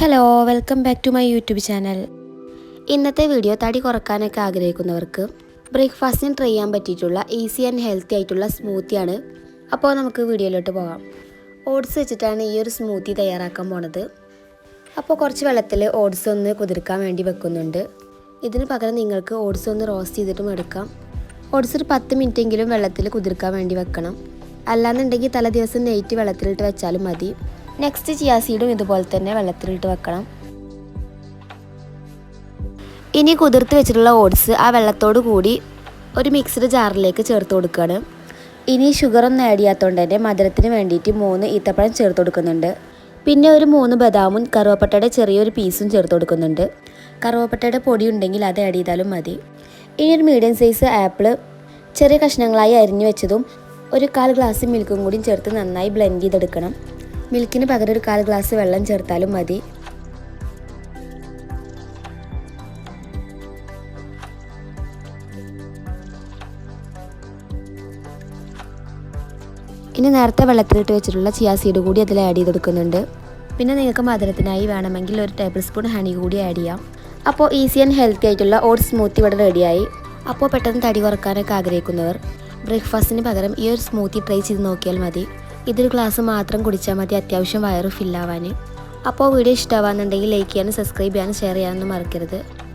Hello welcome back to my YouTube channel ഇന്നത്തെ video തടി കുറക്കാനൊക്കെ ആഗ്രഹിക്കുന്നവർക്ക് ബ്രേക്ക്ഫാസ്റ്റിന് ട്രൈ ചെയ്യാൻ പറ്റിയിട്ടുള്ള ഈസി ആൻഡ് ഹെൽത്തി ആയിട്ടുള്ള സ്മൂത്തിയാണ് അപ്പോൾ നമുക്ക് വീഡിയോയിലോട്ട് പോകാം ഓട്സ് വെച്ചിട്ടാണ് ഈ ഒരു സ്മൂത്തി തയ്യാറാക്കാൻ പോണത്. അപ്പോൾ കുറച്ച് വെള്ളത്തിൽ ഓട്സ് ഒന്ന് കുതിർക്കാൻ വേണ്ടി വെക്കുന്നുണ്ട്. ഇതിന് പകരം നിങ്ങൾക്ക് ഓട്സ് ഒന്ന് റോസ്റ്റ് ചെയ്തിട്ടും എടുക്കാം. ഓട്സ് ഒരു പത്ത് മിനിറ്റെങ്കിലും വെള്ളത്തിൽ കുതിർക്കാൻ വേണ്ടി വെക്കണം. അല്ലാന്നുണ്ടെങ്കിൽ തലേ ദിവസം നെയ്റ്റ് വെള്ളത്തിലിട്ട് വെച്ചാലും മതി. നെക്സ്റ്റ് ചിയാ സീഡും ഇതുപോലെ തന്നെ വെള്ളത്തിലിട്ട് വെക്കണം. ഇനി കുതിർത്ത് വെച്ചിട്ടുള്ള ഓട്സ് ആ വെള്ളത്തോട് കൂടി ഒരു മിക്സഡ് ജാറിലേക്ക് ചേർത്ത് കൊടുക്കുകയാണ് ഇനി ഷുഗറൊന്നും ആഡ് ചെയ്യാത്തതുകൊണ്ട് തന്നെ മധുരത്തിന് വേണ്ടിയിട്ട് മൂന്ന് ഈത്തപ്പഴം ചേർത്ത് കൊടുക്കുന്നുണ്ട്. പിന്നെ ഒരു മൂന്ന് ബദാമും കറുവപ്പട്ടയുടെ ചെറിയൊരു പീസും ചേർത്ത് കൊടുക്കുന്നുണ്ട്. കറുവപ്പട്ടയുടെ പൊടി ഉണ്ടെങ്കിൽ അത് ആഡ് ചെയ്താലും മതി. ഇനി ഒരു മീഡിയം സൈസ് ആപ്പിൾ ചെറിയ കഷ്ണങ്ങളായി അരിഞ്ഞു വെച്ചതും ഒരു കാൽ ഗ്ലാസ് മിൽക്കും കൂടി ചേർത്ത് നന്നായി ബ്ലെൻഡ് ചെയ്തെടുക്കണം. മിൽക്കിന് പകരം ഒരു കാൽ ഗ്ലാസ് വെള്ളം ചേർത്താലും മതി. ഇനി നേരത്തെ വെള്ളത്തിലിട്ട് വെച്ചിട്ടുള്ള ചിയാ സീഡ് കൂടി അതിൽ ആഡ് ചെയ്ത് കൊടുക്കുന്നുണ്ട് പിന്നെ നിങ്ങൾക്ക് മധുരത്തിനായി വേണമെങ്കിൽ ഒരു ടേബിൾ സ്പൂൺ ഹണി കൂടി ആഡ് ചെയ്യാം. അപ്പോൾ ഈസി ആൻഡ് ഹെൽത്തി ആയിട്ടുള്ള ഓട്സ് സ്മൂത്തി ഇവിടെ റെഡിയായി അപ്പോൾ പെട്ടെന്ന് തടി കുറക്കാനൊക്കെ ആഗ്രഹിക്കുന്നവർ ബ്രേക്ക്ഫാസ്റ്റിന് പകരം ഈ ഒരു സ്മൂത്തി ട്രൈ ചെയ്ത് നോക്കിയാൽ മതി. ഇതൊരു ഗ്ലാസ് മാത്രം കുടിച്ചാൽ മതി. അത്യാവശ്യം വയറ് ഫില്ലാവാൻ അപ്പോൾ വീഡിയോ ഇഷ്ടമാവാന്നുണ്ടെങ്കിൽ ലൈക്ക് ചെയ്യാനും സബ്സ്ക്രൈബ് ചെയ്യാനും ഷെയർ ചെയ്യാനൊന്നും മറക്കരുത്.